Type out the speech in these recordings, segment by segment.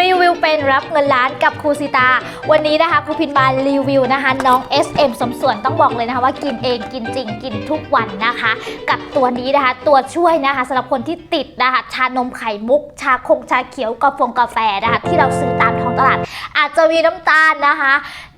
รีวิวเป็นรับเงินล้านกับครูสิตา วันนี้นะคะครูพินบาลรีวิวนะคะน้อง SM สมส่วนต้องบอกเลยนะคะว่ากินเองกินจริงกินทุกวันนะคะ กับตัวนี้นะคะตัวช่วยนะคะสำหรับคนที่ติดนะคะชานมไข่มุก ชาคงชาเขียวกาแฟกาแฟนะคะที่เราซื้อตามท้องตลาด อาจจะมีน้ำตาลนะคะ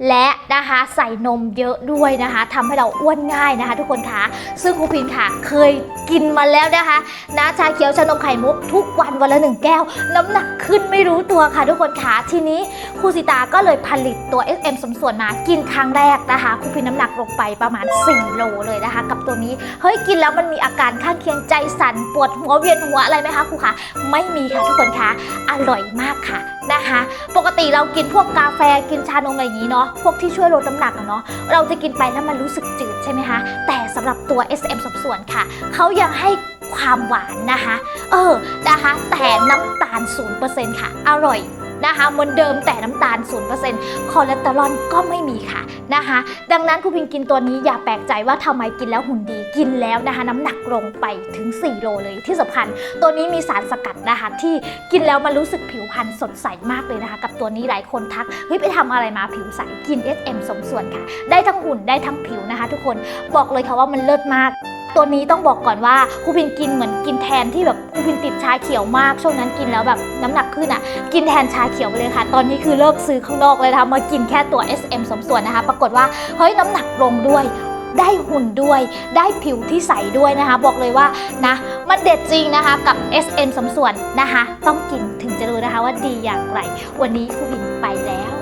และนะคะใส่นมเยอะด้วยนะคะทำให้เราอ้วนง่ายนะคะ ทุกคนคะซึ่งครูพินค่ะเคยกินมาแล้วนะคะนะชาเขียวชานมไข่มุกทุกวันวันละหนึ่งแก้ว น้ำหนักขึ้นไม่รู้ตัวค่ะ ทุกคนคะทีนี้ครูสิตาก็เลยผลิตตัว SM สมส่วนมากินครั้งแรกนะคะครูพินน้ำหนักลงไปประมาณ4โลเลยนะคะ กับตัวนี้เฮ้ยกินแล้วมันมีอาการข้างเคียงใจสั่นปวดหัวเวียนหัวอะไรไหมคะครูคะไม่มีค่ะทุกคนคะอร่อยมากค่ะนะคะ ปกติเรากินพวกกาแฟกินชานมอะไรอย่างนี้เนาะพวกที่ช่วยลดน้ำหนักอะเนาะเราจะกินไปแล้วมันรู้สึกจืดใช่ไหมคะ แต่สำหรับตัว SM สมส่วนค่ะ เขายังให้ความหวานนะคะ เออนะคะ แต่น้ำตาล 0%ค่ะ อร่อย นะคะเหมือนเดิมแต่น้ำตาล 0%คอเลสเตอรอลก็ไม่มีค่ะนะคะ ดังนั้นครูพิงกินตัวนี้อย่าแปลกใจว่าทำไมกินแล้วหุ่นดีกินแล้วนะคะน้ำหนักลงไปถึง 4 โลเลยที่สำคัญ ตัวนี้มีสารสกัดนะคะที่กินแล้วมันรู้สึกผิวพรรณสดใสมากเลยนะคะ กับตัวนี้หลายคนทักเฮ้ยไปทำอะไรมาผิวใสกิน SM สมส่วนค่ะ ได้ทั้งหุ่นได้ทั้งผิวนะคะ ทุกคนบอกเลยค่ะว่ามันเลิศมาก ตัวนี้ต้องบอกก่อนว่าครูพินกินเหมือนกินแทนที่แบบครูพินติดชาเขียวมากช่วงนั้นกินแล้วแบบน้ำหนักขึ้นอะกินแทนชาเขียวไปเลยค่ะ ตอนนี้คือเลิกซื้อข้างนอกเลยนะคะมากินแค่ตัว SM สมส่วนนะคะ ปรากฏว่าเฮ้ยน้ำหนักลงด้วยได้หุ่นด้วย ได้ผิวที่ใสด้วยนะคะ บอกเลยว่านะ มันเด็ดจริงนะคะกับ SM สมส่วนนะคะ ต้องกินถึงจะรู้นะคะว่าดีอย่างไร วันนี้ครูพินไปแล้ว